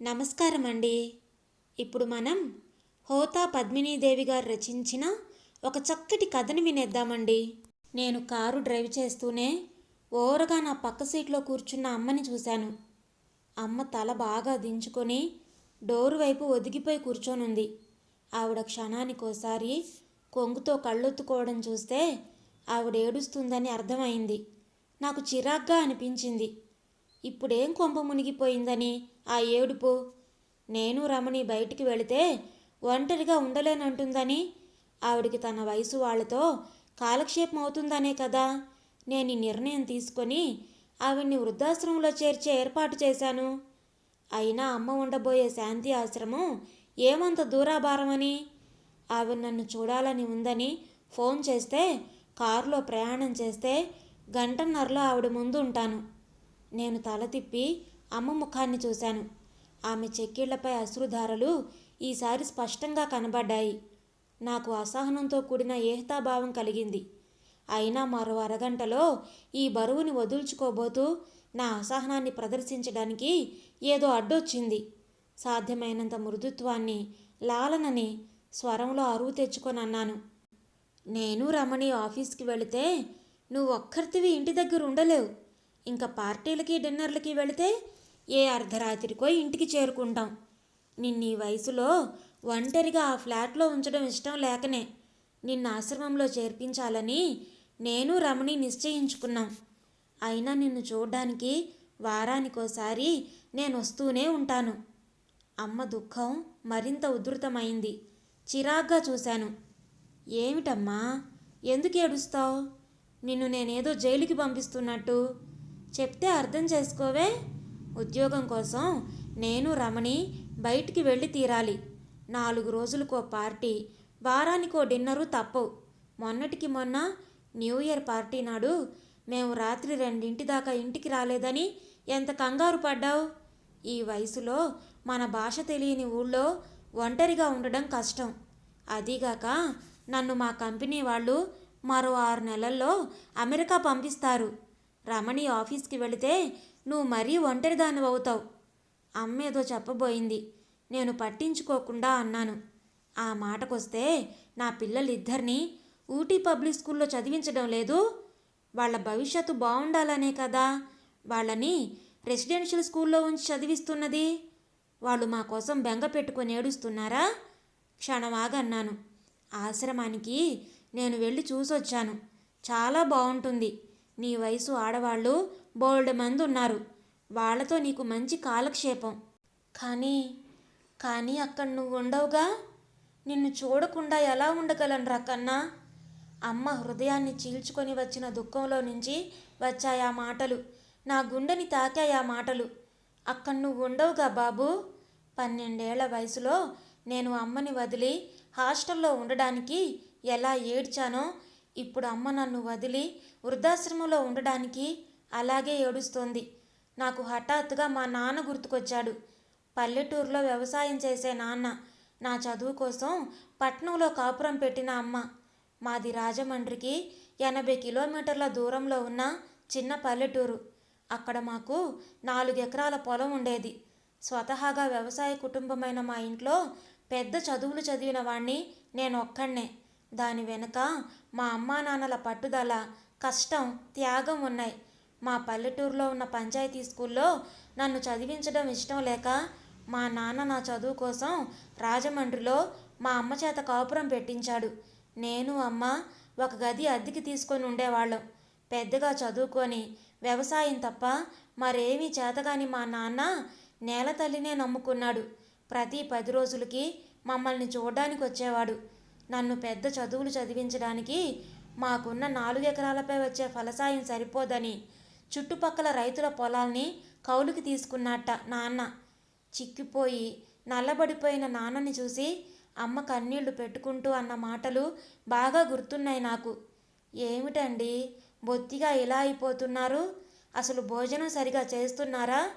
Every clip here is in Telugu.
నమస్కారం అండి ఇప్పుడు మనం హోతా పద్మినీదేవి గారు రచించిన ఒక చక్కటి కథని వినేద్దామండి. నేను కారు డ్రైవ్ చేస్తూనే ఓరగా నా పక్క సీట్లో కూర్చున్న అమ్మని చూశాను. అమ్మ తల బాగా దించుకొని డోరు వైపు ఒదిగిపోయి కూర్చోనుంది. ఆవిడ క్షణానికోసారి కొంగుతో కళ్ళొత్తుకోవడం చూస్తే ఆవిడ ఏడుస్తుందని అర్థమైంది. నాకు చిరాగ్గా అనిపించింది. ఇప్పుడేం కొంప మునిగిపోయిందని ఆ ఏడుపు. నేను రమణి బయటికి వెళితే ఒంటరిగా ఉండలేనంటుందని. ఆవిడికి తన వయసు వాళ్ళతో కాలక్షేపం అవుతుందనే కదా. నేను ఈ నిర్ణయం తీసుకొని ఆవిడ్ని వృద్ధాశ్రమంలో చేర్చే ఏర్పాటు చేశాను. అయినా అమ్మ ఉండబోయే శాంతి ఆశ్రమం ఏమంత దూరాభారమని? ఆవిడ నన్ను చూడాలని ఉందని ఫోన్ చేస్తే కారులో ప్రయాణం చేస్తే గంటన్నరలో ఆవిడ ముందు ఉంటాను నేను తల తిప్పి అమ్మ ముఖాన్ని చూశాను. ఆమె చెక్కిళ్ళపై అశ్రుధారలు ఈసారి స్పష్టంగా కనబడ్డాయి. నాకు అసహనంతో కూడిన ఏహతాభావం కలిగింది. అయినా మరో అరగంటలో ఈ బరువుని వదుల్చుకోబోతూ నా అసహనాన్ని ప్రదర్శించడానికి ఏదో అడ్డొచ్చింది. సాధ్యమైనంత మృదుత్వాన్ని లాలనని స్వరంలో అరువు తెచ్చుకొని అన్నాను నేను రమణి ఆఫీస్కి వెళితే నువ్వు ఒక్కరితివి ఇంటి దగ్గర ఉండలేవు ఇంకా పార్టీలకి డిన్నర్లకి వెళితే ఏ అర్ధరాత్రికో ఇంటికి చేరుకుంటాం. నిన్న ఈ వయసులో ఒంటరిగా ఆ ఫ్లాట్లో ఉంచడం ఇష్టం లేకనే నిన్న ఆశ్రమంలో చేర్పించాలని నేను రమణి నిశ్చయించుకున్నాం. అయినా నిన్ను చూడడానికి వారానికోసారి నేను వస్తూనే ఉంటాను. అమ్మ దుఃఖం మరింత ఉధృతమైంది. చిరాగ్గా చూశాను. ఏమిటమ్మా? ఎందుకు ఏడుస్తావు? నిన్ను నేనేదో జైలుకి పంపిస్తున్నట్టు. చెప్తే అర్థం చేసుకోవే? ఉద్యోగం కోసం నేను రమణి బయటికి వెళ్ళి తీరాలి. నాలుగు రోజులకో పార్టీ వారానికో డిన్నరు తప్పవు. మొన్నటికి మొన్న న్యూ ఇయర్ పార్టీ నాడు మేము రాత్రి రెండింటి దాకా ఇంటికి రాలేదని ఎంత కంగారు పడ్డావు? ఈ వయసులో మన భాష తెలియని ఊళ్ళో ఒంటరిగా ఉండడం కష్టం. అదీగాక నన్ను మా కంపెనీ వాళ్ళు మరో ఆరు నెలల్లో అమెరికా పంపిస్తారు. రమణి ఆఫీస్కి వెళితే నువ్వు మరీ ఒంటరిదాని అవుతావు. అమ్మేదో చెప్పబోయింది. నేను పట్టించుకోకుండా అన్నాను. ఆ మాటకొస్తే నా పిల్లలిద్దరినీ ఊటీ పబ్లిక్ స్కూల్లో చదివించడం లేదు. వాళ్ళ భవిష్యత్తు బాగుండాలనే కదా. వాళ్ళని రెసిడెన్షియల్ స్కూల్లో ఉంచి చదివిస్తున్నది. వాళ్ళు మా కోసం బెంగ పెట్టుకొని ఏడుస్తున్నారా? క్షణమాగన్నాను ఆశ్రమానికి నేను వెళ్ళి చూసొచ్చాను. చాలా బాగుంటుంది నీ వయసు ఆడవాళ్ళు బోల్డ్ మంది ఉన్నారు వాళ్ళతో నీకు మంచి కాలక్షేపం. కానీ కానీ అక్కడ నువ్వు ఉండవుగా? నిన్ను చూడకుండా ఎలా ఉండగలను కన్నా? అమ్మ హృదయాన్ని చీల్చుకొని వచ్చిన దుఃఖంలో నుంచి వచ్చాయి ఆ మాటలు. నా గుండెని తాకాయి ఆ మాటలు. అక్కడ నువ్వు ఉండవుగా బాబు? పన్నెండేళ్ళ వయసులో నేను అమ్మని వదిలి హాస్టల్లో ఉండడానికి ఎలా ఏడ్చానో ఇప్పుడు అమ్మ నన్ను వదిలి వృద్ధాశ్రమంలో ఉండడానికి అలాగే ఏడుస్తోంది. నాకు హఠాత్తుగా మా నాన్న గుర్తుకొచ్చాడు. పల్లెటూరులో వ్యవసాయం చేసే నాన్న నా చదువు కోసం పట్నంలో కాపురం పెట్టిన అమ్మ. మాది రాజమండ్రికి ఎనభై కిలోమీటర్ల దూరంలో ఉన్న చిన్న పల్లెటూరు. అక్కడ మాకు నాలుగు ఎకరాల పొలం ఉండేది. స్వతహాగా వ్యవసాయ కుటుంబమైన మా ఇంట్లో పెద్ద చదువులు చదివిన వాణ్ణి నేను ఒక్కడనే దాని వెనుక మా అమ్మా నాన్నల పట్టుదల కష్టం త్యాగం ఉన్నాయి. మా పల్లెటూరులో ఉన్న పంచాయతీ స్కూల్లో నన్ను చదివించడం ఇష్టం లేక మా నాన్న నా చదువు కోసం రాజమండ్రిలో మా అమ్మ చేత కాపురం పెట్టించాడు. నేను అమ్మ ఒక గది అద్దెకి తీసుకొని ఉండేవాళ్ళం. పెద్దగా చదువుకొని వ్యవసాయం తప్ప మరేమీ చేతగాని మా నాన్న నేల తల్లినే నమ్ముకున్నాడు. ప్రతి పది రోజులకి మమ్మల్ని చూడడానికి వచ్చేవాడు. నన్ను పెద్ద చదువులు చదివించడానికి మాకున్న నాలుగు ఎకరాలపై వచ్చే ఫలసాయం సరిపోదని చుట్టుపక్కల రైతుల పొలాల్ని కౌలుకి తీసుకున్నట్ట నాన్న. చిక్కిపోయి నల్లబడిపోయిన నాన్నని చూసి అమ్మ కన్నీళ్ళు పెట్టుకుంటూ అన్న మాటలు బాగా గుర్తున్నాయి నాకు. ఏమిటండి? బొత్తిగా ఇలా అయిపోతున్నారు? అసలు భోజనం సరిగా చేస్తున్నారా?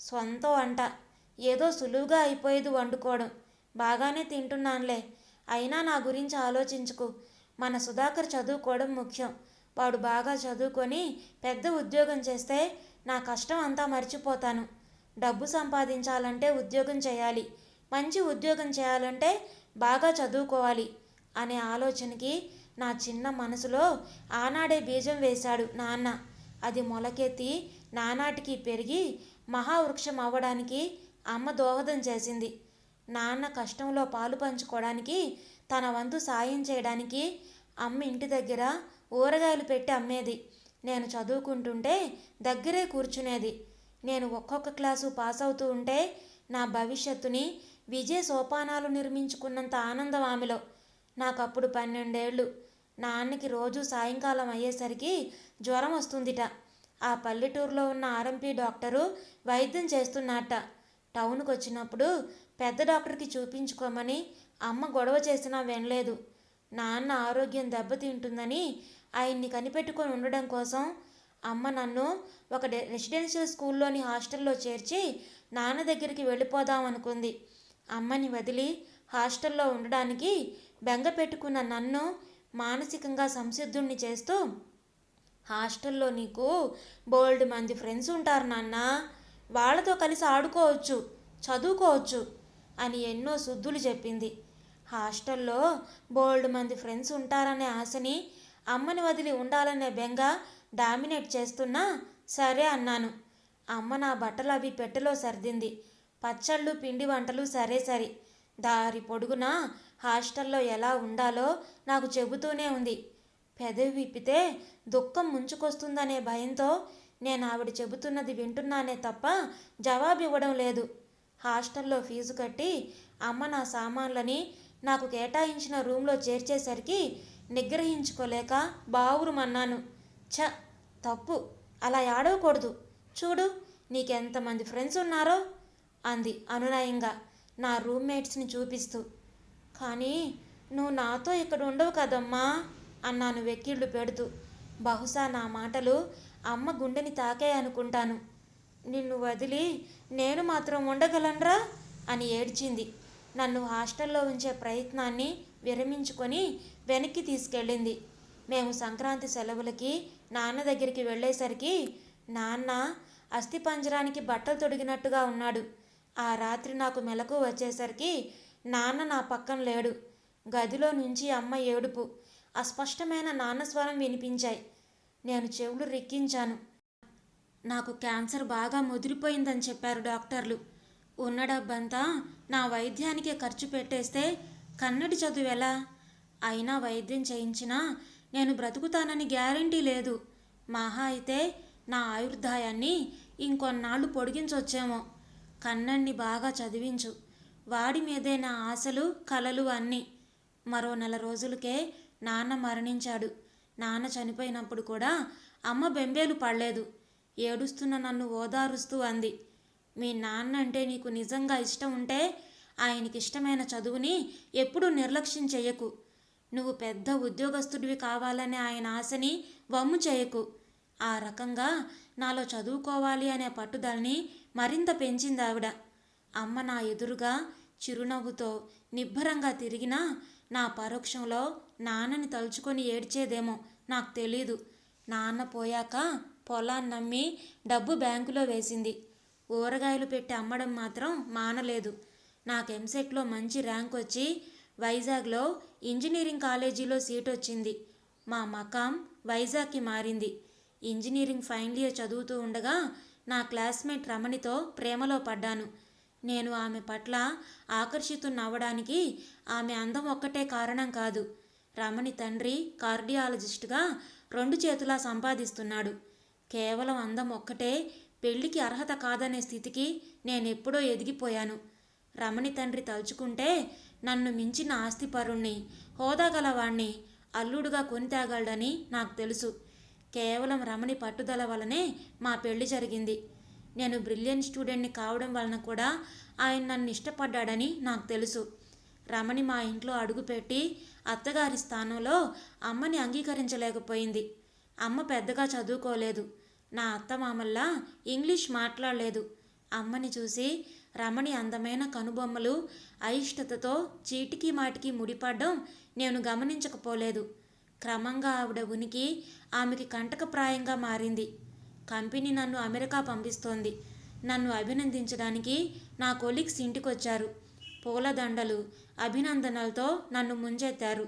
సొంత వంట ఏదో సులువుగా అయిపోయేది వండుకోవడం. బాగానే తింటున్నానులే. అయినా నా గురించి ఆలోచించుకు. మన సుధాకర్ చదువుకోవడం ముఖ్యం. వాడు బాగా చదువుకొని పెద్ద ఉద్యోగం చేస్తే నా కష్టం అంతా మర్చిపోతాను. డబ్బు సంపాదించాలంటే ఉద్యోగం చేయాలి. మంచి ఉద్యోగం చేయాలంటే బాగా చదువుకోవాలి అనే ఆలోచనకి నా చిన్న మనసులో ఆనాడే బీజం వేశాడు నాన్న. అది మొలకెత్తి నానాటికి పెరిగి మహావృక్షం అవ్వడానికి అమ్మ దోహదం చేసింది. నాన్న కష్టంలో పాలు పంచుకోవడానికి తన వంతు సాయం చేయడానికి అమ్మ ఇంటి దగ్గర ఊరగాయలు పెట్టి అమ్మేది. నేను చదువుకుంటుంటే దగ్గరే కూర్చునేది. నేను ఒక్కొక్క క్లాసు పాస్ అవుతూ ఉంటే నా భవిష్యత్తుని విజయ సోపానాలు నిర్మించుకున్నంత ఆనందం ఆమెలో. నాకు అప్పుడు పన్నెండేళ్ళు. నాన్నకి రోజు సాయంకాలం అయ్యేసరికి జ్వరం వస్తుందిట. ఆ పల్లెటూరులో ఉన్న ఆర్ఎంపీ డాక్టరు వైద్యం చేస్తున్నట్ట టౌన్కి వచ్చినప్పుడు పెద్ద డాక్టర్కి చూపించుకోమని అమ్మ గొడవ చేసినా వినలేదు. నాన్న ఆరోగ్యం దెబ్బతింటుందని ఆయన్ని కనిపెట్టుకొని ఉండడం కోసం అమ్మ నన్ను ఒక రెసిడెన్షియల్ స్కూల్లోని హాస్టల్లో చేర్చి నాన్న దగ్గరికి వెళ్ళిపోదాం అనుకుంది అమ్మని వదిలి హాస్టల్లో ఉండడానికి బెంగ పెట్టుకున్న నన్ను మానసికంగా సంసిద్ధుణ్ణి చేస్తూ హాస్టల్లో నీకు బోల్డ్ మంది ఫ్రెండ్స్ ఉంటారు నాన్న. వాళ్ళతో కలిసి ఆడుకోవచ్చు చదువుకోవచ్చు అని ఎన్నో శుద్ధులు చెప్పింది. హాస్టల్లో బోల్డ్ మంది ఫ్రెండ్స్ ఉంటారనే ఆశని అమ్మని వదిలి ఉండాలనే బెంగ డామినేట్ చేస్తున్నా సరే అన్నాను. అమ్మ నా బట్టలు అవి పెట్టెలో సర్దింది. పచ్చళ్ళు పిండి వంటలు సరే సరే. దారి పొడుగున హాస్టల్లో ఎలా ఉండాలో నాకు చెబుతూనే ఉంది. పెదవి విప్పితే దుఃఖం ముంచుకొస్తుందనే భయంతో నేను ఆవిడ చెబుతున్నది వింటున్నానే తప్ప జవాబు ఇవ్వడం లేదు. హాస్టల్లో ఫీజు కట్టి అమ్మ నా సామాన్లని నాకు కేటాయించిన రూమ్లో చేర్చేసరికి నిగ్రహించుకోలేక బావురుమన్నాను ఛ! తప్పు. అలా ఆడవకూడదు చూడు నీకెంతమంది ఫ్రెండ్స్ ఉన్నారో? అంది అనునయంగా నా రూమ్మేట్స్ని చూపిస్తూ. కానీ నువ్వు నాతో ఇక్కడ ఉండవు కదమ్మా! అన్నాను వెక్కిళ్ళు పెడుతూ. బహుశా నా మాటలు అమ్మ గుండెని తాకే అనుకుంటాను. నిన్ను వదిలి నేను మాత్రం ఉండగలనరా? అని ఏడ్చింది. నన్ను హాస్టల్లో ఉంచే ప్రయత్నాన్ని విరమించుకొని వెనక్కి తీసుకెళ్ళింది. మేము సంక్రాంతి సెలవులకి నాన్న దగ్గరికి వెళ్ళేసరికి నాన్న అస్థిపంజరానికి బట్టలు తొడిగినట్టుగా ఉన్నాడు. ఆ రాత్రి నాకు మెలకు వచ్చేసరికి నాన్న నా పక్కన లేడు. గదిలో నుంచి అమ్మ ఏడుపు అస్పష్టమైన నాన్న స్వరం వినిపించాయి. నేను చెవులు రిక్కించాను. నాకు క్యాన్సర్ బాగా ముదిరిపోయిందని చెప్పారు డాక్టర్లు. ఉన్న డబ్బంతా నా వైద్యానికే ఖర్చు పెట్టేస్తే కన్నడి చదువు ఎలా? అయినా వైద్యం చేయించినా నేను బ్రతుకుతానని గ్యారంటీ లేదు. మహా అయితే నా ఆయుర్దాయాన్ని ఇంకొన్నాళ్ళు పొడిగించొచ్చేమో. కన్నడిని బాగా చదివించు. వాడి మీదే నా ఆశలు కలలు అన్నీ. మరో నెల రోజులకే నాన్న మరణించాడు. నాన్న చనిపోయినప్పుడు కూడా అమ్మ బెంబేలు పడలేదు. ఏడుస్తున్న నన్ను ఓదారుస్తూ అంది. మీ నాన్న అంటే నీకు నిజంగా ఇష్టం ఉంటే ఆయనకి ఇష్టమైన చదువుని ఎప్పుడూ నిర్లక్ష్యం చేయకు నువ్వు పెద్ద ఉద్యోగస్తుడివి కావాలనే ఆయన ఆశని వమ్ము చేయకు. ఆ రకంగా నాలో చదువుకోవాలి అనే పట్టుదలని మరింత పెంచింది ఆవిడ అమ్మ నా ఎదురుగా చిరునవ్వుతో నిబ్బరంగా తిరిగినా నా పరోక్షంలో నాన్నని తలుచుకొని ఏడ్చేదేమో నాకు తెలీదు. నాన్న పోయాక పొలాన్ని నమ్మి డబ్బు బ్యాంకులో వేసింది. ఊరగాయలు పెట్టి అమ్మడం మాత్రం మానలేదు. నాకు ఎంసెట్లో మంచి ర్యాంక్ వచ్చి వైజాగ్లో ఇంజనీరింగ్ కాలేజీలో సీట్ వచ్చింది మా మకాం వైజాగ్కి మారింది. ఇంజనీరింగ్ ఫైనల్ ఇయర్ చదువుతూ ఉండగా నా క్లాస్మేట్ రమణితో ప్రేమలో పడ్డాను. నేను ఆమె పట్ల ఆకర్షితున్నవ్వడానికి ఆమె అందం ఒక్కటే కారణం కాదు. రమణి తండ్రి కార్డియాలజిస్టుగా రెండు చేతులా సంపాదిస్తున్నాడు. కేవలం అందం ఒక్కటే పెళ్ళికి అర్హత కాదనే స్థితికి నేనెప్పుడో ఎదిగిపోయాను. రమణి తండ్రి తలుచుకుంటే నన్ను మించిన ఆస్తిపరుణ్ణి హోదా గలవాణ్ణి అల్లుడుగా కొని తేగలడని నాకు తెలుసు. కేవలం రమణి పట్టుదల వలనే మా పెళ్ళి జరిగింది. నేను బ్రిలియంట్ స్టూడెంట్ని కావడం వలన కూడా ఆయన నన్ను ఇష్టపడ్డాడని నాకు తెలుసు. రమణి మా ఇంట్లో అడుగుపెట్టి అత్తగారి స్థానంలో అమ్మని అంగీకరించలేకపోయింది. అమ్మ పెద్దగా చదువుకోలేదు. నా అత్తమామల్లా ఇంగ్లీష్ మాట్లాడలేదు. అమ్మని చూసి రమణి అందమైన కనుబొమ్మలు అయిష్టతతో చీటికి మాటికి ముడిపడ్డం నేను గమనించకపోలేదు. క్రమంగా ఆవిడ ఉనికి ఆమెకి కంటకప్రాయంగా మారింది. కంపెనీ నన్ను అమెరికా పంపిస్తోంది. నన్ను అభినందించడానికి నా కొలీగ్స్ ఇంటికొచ్చారు. పూలదండలు అభినందనలతో నన్ను ముంచెత్తారు.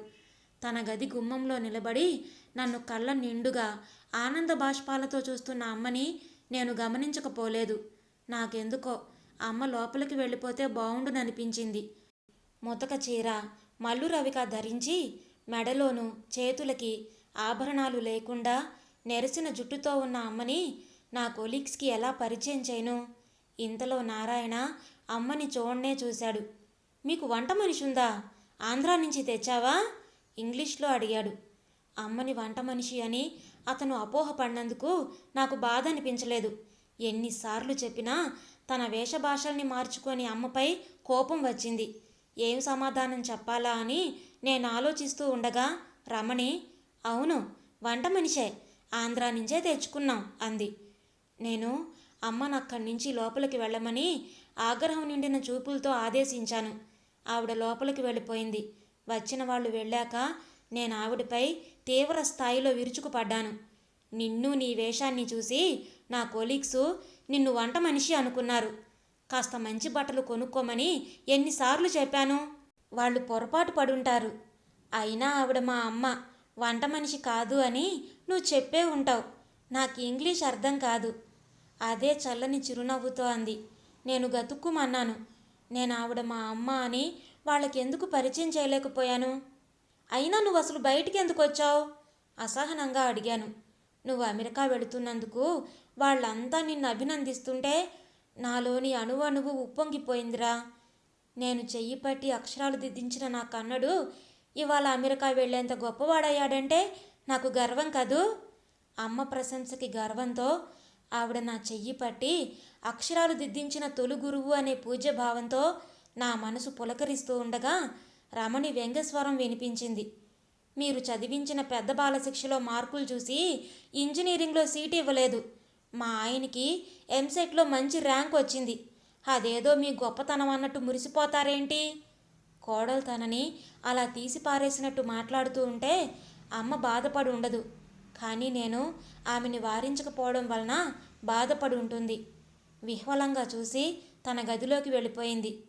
తన గది గుమ్మంలో నిలబడి నన్ను కళ్ళ నిండుగా ఆనంద బాష్పాలతో చూస్తున్న అమ్మని నేను గమనించకపోలేదు. నాకెందుకో అమ్మ లోపలికి వెళ్ళిపోతే బాగుండుననిపించింది ముతక చీర మల్లు రవిక ధరించి మెడలోనూ చేతులకి ఆభరణాలు లేకుండా నెరసిన జుట్టుతో ఉన్న అమ్మని నా కొలీగ్స్కి ఎలా పరిచయం చేయను? ఇంతలో నారాయణ అమ్మని చూడనే చూశాడు. మీకు వంట మనిషి ఉందా ఆంధ్రా నుంచి తెచ్చావా? ఇంగ్లీష్లో అడిగాడు. అమ్మని వంట మనిషి అని అతను అపోహపడినందుకు నాకు బాధ అనిపించలేదు. ఎన్నిసార్లు చెప్పినా తన వేషభాషల్ని మార్చుకొని అమ్మపై కోపం వచ్చింది. ఏం సమాధానం చెప్పాలా అని నేను ఆలోచిస్తూ ఉండగా రమణి అవును వంట మనిషే ఆంధ్రా నుంచే తెచ్చుకున్నాం అంది. నేను అమ్మను అక్కడి నుంచి లోపలికి వెళ్ళమని ఆగ్రహం నిండిన చూపులతో ఆదేశించాను. ఆవిడ లోపలికి వెళ్ళిపోయింది. వచ్చిన వాళ్ళు వెళ్ళాక నేను ఆవిడపై తీవ్ర స్థాయిలో విరుచుకుపడ్డాను. నిన్ను నీ వేషాన్ని చూసి నా కొలీగ్సు నిన్ను వంట మనిషి అనుకున్నారు. కాస్త మంచి బట్టలు కొనుక్కోమని ఎన్నిసార్లు చెప్పాను. వాళ్ళు పొరపాటు పడుంటారు. అయినా ఆవిడ మా అమ్మ వంట మనిషి కాదు అని నువ్వు చెప్పే ఉంటావు. నాకు ఇంగ్లీష్ అర్థం కాదు. అదే చల్లని చిరునవ్వుతో అంది. నేను గతుక్కుమన్నాను. నేను ఆవిడ మా అమ్మ అని వాళ్ళకెందుకు పరిచయం చేయలేకపోయాను? అయినా నువ్వు అసలు బయటికి ఎందుకు వచ్చావు? అసహనంగా అడిగాను. నువ్వు అమెరికా వెళుతున్నందుకు వాళ్ళంతా నిన్ను అభినందిస్తుంటే నాలోని అణువు అణువు ఉప్పొంగిపోయిందిరా. నేను చెయ్యి పట్టి అక్షరాలు దిద్దించిన నా కన్నడు ఇవాళ అమెరికా వెళ్ళేంత గొప్పవాడయ్యాడంటే నాకు గర్వం కదూ? అమ్మ ప్రశంసకి గర్వంతో ఆవిడ నా చెయ్యి పట్టి అక్షరాలు దిద్దించిన తొలి గురువు అనే పూజ్య భావంతో నా మనసు పులకరిస్తూ ఉండగా రమణి వ్యంగ్యస్వరం వినిపించింది. మీరు చదివించిన పెద్ద బాలశిక్షలో మార్కులు చూసి ఇంజనీరింగ్లో సీట్ ఇవ్వలేదు. మా ఆయనకి ఎంసెట్లో మంచి ర్యాంక్ వచ్చింది. అదేదో మీ గొప్పతనం అన్నట్టు మురిసిపోతారేంటి? కోడలు తనని అలా తీసి పారేసినట్టు మాట్లాడుతూ ఉంటే అమ్మ బాధపడి ఉండదు. కానీ నేను ఆమెని వారించకపోవడం వలన బాధపడి ఉంటుంది. విహ్వలంగా చూసి తన గదిలోకి వెళ్ళిపోయింది.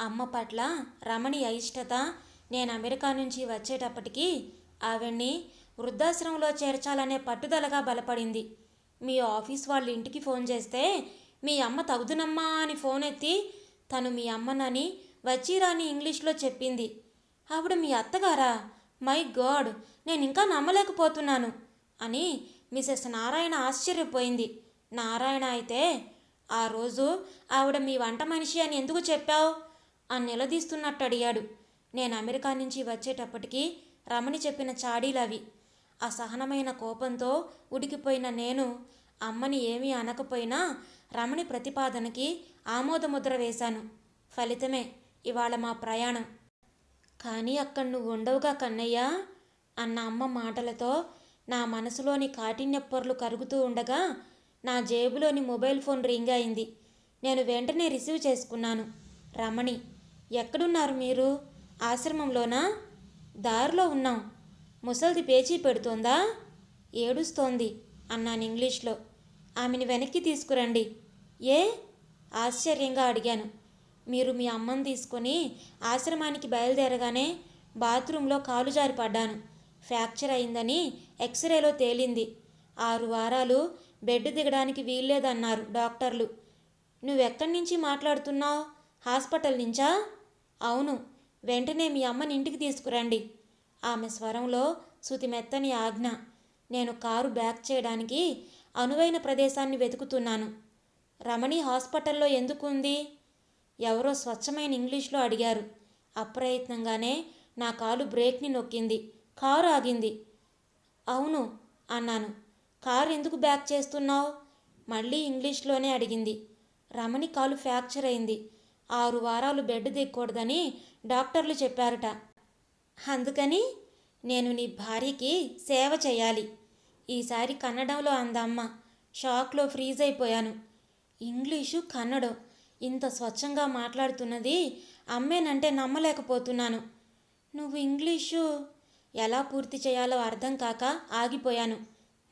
అమ్మ పట్ల రమణి అయిష్టత నేను అమెరికా నుంచి వచ్చేటప్పటికి ఆవిడ్ని వృద్ధాశ్రమంలో చేర్చాలనే పట్టుదలగా బలపడింది. మీ ఆఫీస్ వాళ్ళ ఇంటికి ఫోన్ చేస్తే మీ అమ్మ తగుదునమ్మా అని ఫోన్ ఎత్తి తను మీ అమ్మనని వచ్చిరాని ఇంగ్లీష్లో చెప్పింది. ఆవిడ మీ అత్తగారా? మై గాడ్ నేను ఇంకా నమ్మలేకపోతున్నాను అని మిసెస్ నారాయణ ఆశ్చర్యపోయింది. నారాయణ అయితే ఆ రోజు ఆవిడ మీ వంట మనిషి అని ఎందుకు చెప్పావు? అని నిలదీస్తున్నట్టు అడిగాడు. నేను అమెరికా నుంచి వచ్చేటప్పటికి రమణి చెప్పిన చాడీలవి. అసహనమైన కోపంతో ఉడికిపోయిన నేను అమ్మని ఏమీ అనకపోయినా రమణి ప్రతిపాదనకి ఆమోదముద్ర వేశాను. ఫలితమే ఇవాళ మా ప్రయాణం. కానీ అక్కడ నువ్వు ఉండవుగా కన్నయ్య అన్న అమ్మ మాటలతో నా మనసులోని కాఠిన్యపురలు కరుగుతూ ఉండగా నా జేబులోని మొబైల్ ఫోన్ రింగ్ అయింది. నేను వెంటనే రిసీవ్ చేసుకున్నాను. రమణి ఎక్కడున్నారు మీరు? ఆశ్రమంలోనా? దారిలో ఉన్నాం. ముసల్ది పేచీ పెడుతోందా? ఏడుస్తోంది అన్నాను ఇంగ్లీష్లో. ఆమెని వెనక్కి తీసుకురండి. ఏ? ఆశ్చర్యంగా అడిగాను. మీరు మీ అమ్మని తీసుకొని ఆశ్రమానికి బయలుదేరగానే బాత్రూంలో కాలు జారిపడ్డాను. ఫ్రాక్చర్ అయిందని ఎక్స్రేలో తేలింది. ఆరు వారాలు బెడ్ దిగడానికి వీల్లేదన్నారు డాక్టర్లు. నువ్వెక్కడి నుంచి మాట్లాడుతున్నావు? హాస్పిటల్ నుంచా? అవును వెంటనే మీ అమ్మని ఇంటికి తీసుకురండి. ఆమె స్వరంలో శృతి మెత్తని ఆజ్ఞ. నేను కారు బ్యాక్ చేయడానికి అనువైన ప్రదేశాన్ని వెతుకుతున్నాను. రమణి హాస్పిటల్లో ఎందుకు ఉంది ఎవరో స్వచ్ఛమైన ఇంగ్లీష్లో అడిగారు. అప్రయత్నంగానే నా కాలు బ్రేక్ని నొక్కింది. కారు ఆగింది. అవును అన్నాను. కారు ఎందుకు బ్యాక్ చేస్తున్నావు? మళ్ళీ ఇంగ్లీష్లోనే అడిగింది. రమణి కాలు ఫ్రాక్చర్ అయింది. ఆరు వారాలు బెడ్ దిగకూడదని డాక్టర్లు చెప్పారట. అందుకని నేను నీ భార్యకి సేవ చేయాలి. ఈసారి కన్నడంలో అందమ్మ షాక్లో ఫ్రీజ్ అయిపోయాను. ఇంగ్లీషు కన్నడం. ఇంత స్వచ్ఛంగా మాట్లాడుతున్నది అమ్మేనంటే నమ్మలేకపోతున్నాను. నువ్వు ఇంగ్లీషు ఎలా పూర్తి చేయాలో అర్థం కాక ఆగిపోయాను.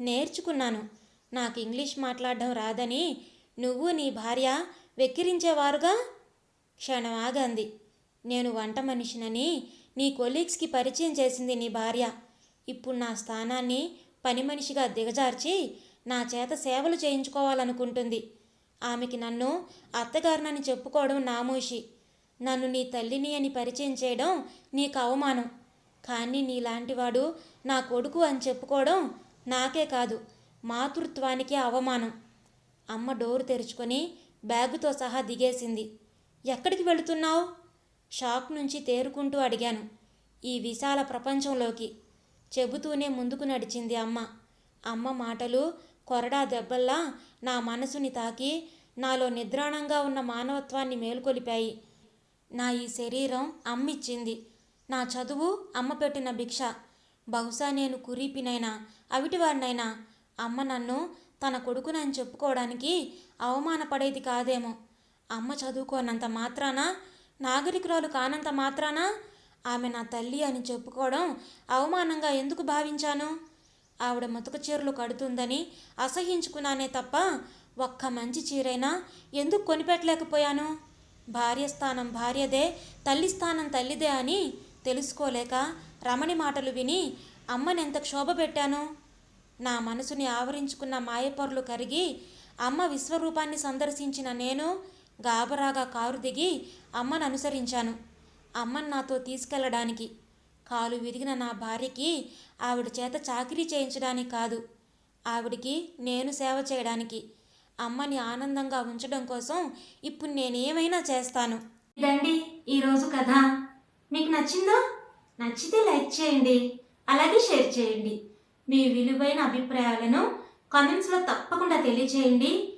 నేర్చుకున్నాను. నాకు ఇంగ్లీష్ మాట్లాడడం రాదని నువ్వు నీ భార్య వెక్కిరించేవారుగా? క్షణం ఆగంది నేను వంట మనిషినని నీ కొలీగ్స్కి పరిచయం చేసింది నీ భార్య. ఇప్పుడు నా స్థానాన్ని పని మనిషిగా దిగజార్చి నా చేత సేవలు చేయించుకోవాలనుకుంటుంది. ఆమెకి నన్ను అత్తగారినని చెప్పుకోవడం నామూషి. నన్ను నీ తల్లిని అని పరిచయం చేయడం నీకు అవమానం. కానీ నీలాంటివాడు నా కొడుకు అని చెప్పుకోవడం నాకే కాదు మాతృత్వానికి అవమానం. అమ్మ డోరు తెరుచుకొని బ్యాగుతో సహా దిగేసింది. ఎక్కడికి వెళుతున్నావు? షాక్ నుంచి తేరుకుంటూ అడిగాను. ఈ విశాల ప్రపంచంలోకి. చెబుతూనే ముందుకు నడిచింది అమ్మ. అమ్మ మాటలు కొరడా దెబ్బల్లా నా మనసుని తాకి నాలో నిద్రాణంగా ఉన్న మానవత్వాన్ని మేలుకొలిపాయి. నా ఈ శరీరం అమ్మిచ్చింది. నా చదువు అమ్మ పెట్టిన భిక్ష. బహుశా నేను కురీపినైనా అవిటివాడినైనా అమ్మ నన్ను తన కొడుకునని చెప్పుకోవడానికి అవమానపడేది కాదేమో. అమ్మ చదువుకోనంత మాత్రాన? నాగరికురాలు కానంత మాత్రాన? ఆమె నా తల్లి అని చెప్పుకోవడం అవమానంగా ఎందుకు భావించాను? ఆవిడ ముతక చీరలు కడుతుందని అసహించుకున్నానే తప్ప ఒక్క మంచి చీరైనా ఎందుకు కొనిపెట్టలేకపోయాను? భార్య స్థానం భార్యదే తల్లి స్థానం తల్లిదే అని తెలుసుకోలేక రమణి మాటలు విని అమ్మనెంత క్షోభ పెట్టాను? నా మనసుని ఆవరించుకున్న మాయపొరలు కరిగి అమ్మ విశ్వరూపాన్ని సందర్శించిన నేను గాబరాగా కారు దిగి అమ్మను అనుసరించాను. అమ్మను నాతో తీసుకెళ్ళడానికి కాలు విరిగిన నా భార్యకి ఆవిడ చేత చాకిరీ చేయించడానికి కాదు. ఆవిడికి నేను సేవ చేయడానికి. అమ్మని ఆనందంగా ఉంచడం కోసం ఇప్పుడు నేనేమైనా చేస్తాను. ఇదండి ఈరోజు కథ. మీకు నచ్చిందా నచ్చితే లైక్ చేయండి అలాగే షేర్ చేయండి. మీ విలువైన అభిప్రాయాలను కామెంట్స్లో తప్పకుండా తెలియచేయండి.